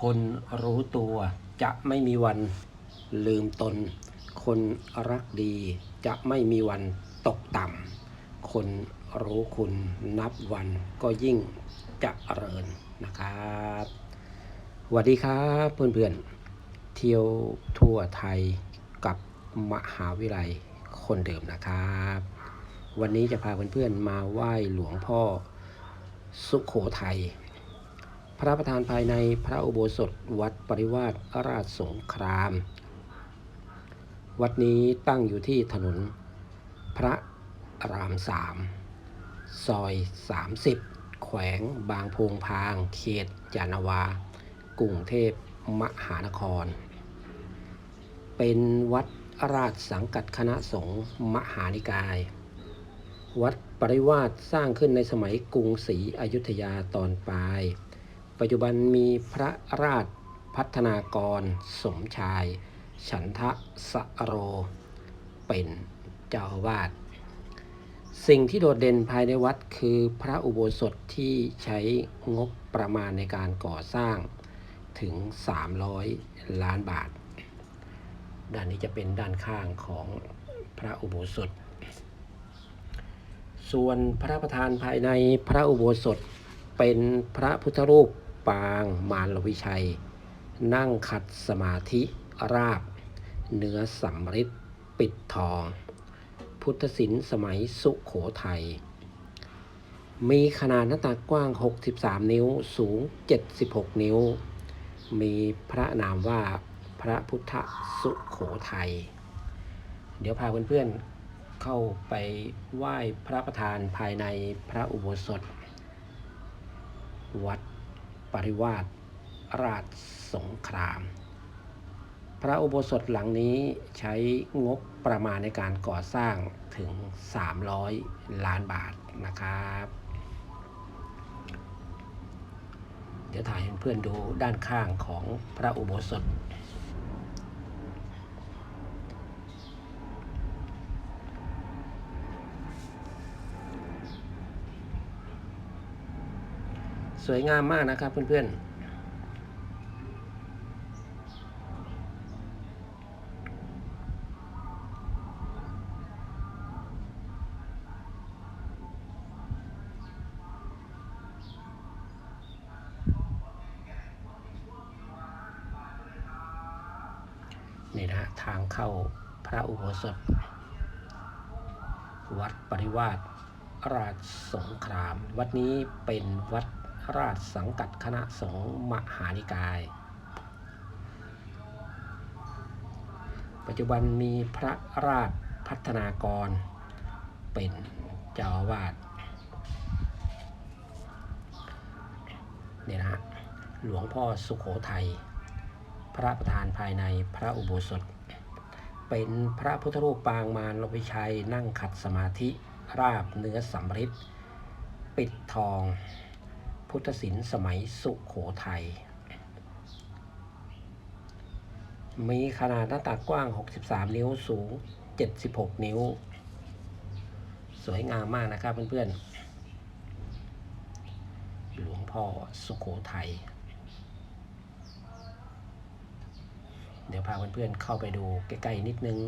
คนรู้ตัวจะไม่มีวันลืมตน คนรักดีจะไม่มีวันตกต่ำ คนรู้คุณนับวันก็ยิ่งจะเริญนะครับสวัสดีครับเพื่อนๆ เที่ยวทั่วไทยกับมหาวิทยาลัยคนเดิมนะครับ วันนี้จะพาเพื่อนๆมาไหว้หลวงพ่อสุขโขทัย พระประธานภายในพระอุโบสถวัดปริวาสราชสงคราม วัดนี้ตั้งอยู่ที่ถนน พระรามสามซอย 30 แขวงบางพงพาง เขตยานนาวากรุงเทพมหานคร เป็นวัดราชสังกัดคณะสงฆ์มหานิกาย วัดปริวาสสร้างขึ้นในสมัยกรุงศรีอยุธยาตอนปลาย ปัจจุบันมีพระราชพัฒนากรสมชาย ฉันทะสะโร เป็นเจ้าอาวาสสิ่งที่โดดเด่นภายในวัดคือพระอุโบสถที่ใช้งบประมาณในการก่อสร้างถึง 300 ล้านบาท ด้านนี้จะเป็นด้านข้างของพระอุโบสถ ส่วนพระประธานภายในพระอุโบสถเป็นพระพุทธรูป ปางมารวิชัย นั่งขัดสมาธิราบ เนื้อสัมฤทธิ์ปิดทอง พุทธศิลป์สมัยสุขโขทัย มีขนาดหน้าตักกว้าง 63 นิ้วสูง 76 นิ้ว มีพระนามว่าพระพุทธสุขโขทัย เดี๋ยวพาเพื่อนๆเข้าไปไหว้พระประธานภายในพระอุโบสถวัด ปริวาสราชสงคราม พระอุโบสถหลังนี้ใช้งบประมาณในการก่อสร้างถึง 300 ล้านบาทนะครับ เดี๋ยวถ่ายให้เพื่อนดูด้านข้างของพระอุโบสถ สวยงามมากนะครับเพื่อนๆนี่นะฮะทางเข้าพระอุโบสถ วัดปริวาสราชสงคราม วัดนี้เป็นวัด ราชสังกัดคณะสงฆ์มหานิกาย ปัจจุบันมีพระราชพัฒนากร เป็นเจ้าอาวาสเนี่ยนะหลวงพ่อสุขโขทัย พระประธานภายในพระอุโบสถ เป็นพระพุทธรูปปางมารวิชัยนั่งขัดสมาธิราบเนื้อสัมฤทธิ์ปิดทอง พุทธศิลป์สมัยสุขโขทัย มีขนาดหน้าตักกว้าง 63 นิ้วสูง 76 นิ้ว สวยงามมากนะครับเพื่อนๆ หลวงพ่อสุขโขทัย เดี๋ยวพาเพื่อนๆเข้าไปดูใกล้ ๆ นิดนึง